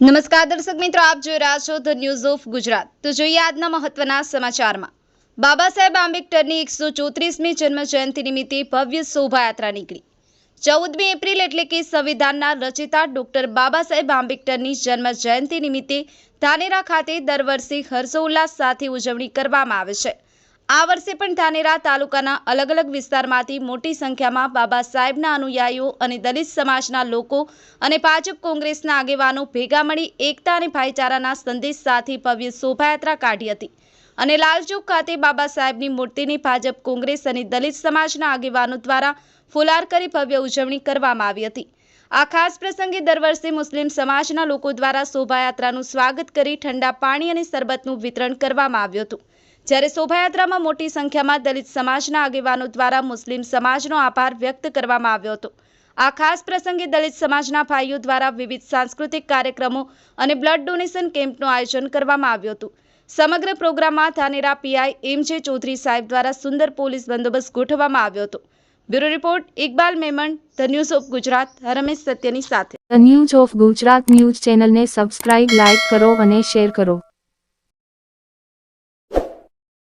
નમસ્કાર દર્શક મિત્રો, આપ જોઈ રહ્યા છો ધ ન્યૂઝ ઓફ ગુજરાત તો જોઈએ આજના મહત્વના સમાચારમાં. બાબા સાહેબ આંબેડકરની એકસો ચોત્રીસમી જન્મ જયંતિ નિમિત્તે ભવ્ય શોભાયાત્રા નીકળી. ચૌદમી એપ્રિલ એટલે કે સંવિધાનના રચિતા ડોક્ટર બાબા સાહેબ આંબેડકરની જન્મ જયંતિ નિમિત્તે ધાનેરા ખાતે દર વર્ષે હર્ષોલ્લાસ સાથે ઉજવણી કરવામાં આવે છે. આ વર્ષે પણ ધાનેરા તાલુકાના અલગ અલગ વિસ્તારમાંથી મોટી સંખ્યામાં બાબા સાહેબના અનુયાયીઓ અને દલિત સમાજના લોકો અને ભાજપ કોંગ્રેસના આગેવાનો ભેગા મળી એકતા અને ભાઈચારાના સંદેશ સાથે ભવ્ય શોભાયાત્રા કાઢી હતી. અને લાલચોક ખાતે બાબા સાહેબની મૂર્તિની ભાજપ કોંગ્રેસ અને દલિત સમાજના આગેવાનો દ્વારા ફુલાર કરી ભવ્ય ઉજવણી કરવામાં આવી હતી. આ ખાસ પ્રસંગે દર વર્ષે મુસ્લિમ સમાજના લોકો દ્વારા શોભાયાત્રાનું સ્વાગત કરી ઠંડા પાણી અને શરબતનું વિતરણ કરવામાં આવ્યું હતું. જ્યારે શોભાયાત્રામાં મોટી સંખ્યામાં દલિત સમાજના આગેવાનો દ્વારા મુસ્લિમ સમાજનો આભાર વ્યક્ત કરવામાં આવ્યો હતો. આ ખાસ પ્રસંગે દલિત સમાજના ભાઈઓ દ્વારા વિવિધ સાંસ્કૃતિક કાર્યક્રમો અને બ્લડ ડોનેશન કેમ્પનું આયોજન કરવામાં આવ્યું હતું. સમગ્ર પ્રોગ્રામમાં ધાનેરા પીઆઈ એમ જે ચૌધરી સાહેબ દ્વારા સુંદર પોલીસ બંદોબસ્ત ગોઠવવામાં આવ્યો હતો. Bureau report, Iqbal Memon, the news of Gujarat, Ramesh સત્યની સાથે. The news of Gujarat news ચેનલને સબસ્ક્રાઇબ, લાઇક કરો અને શેર કરો.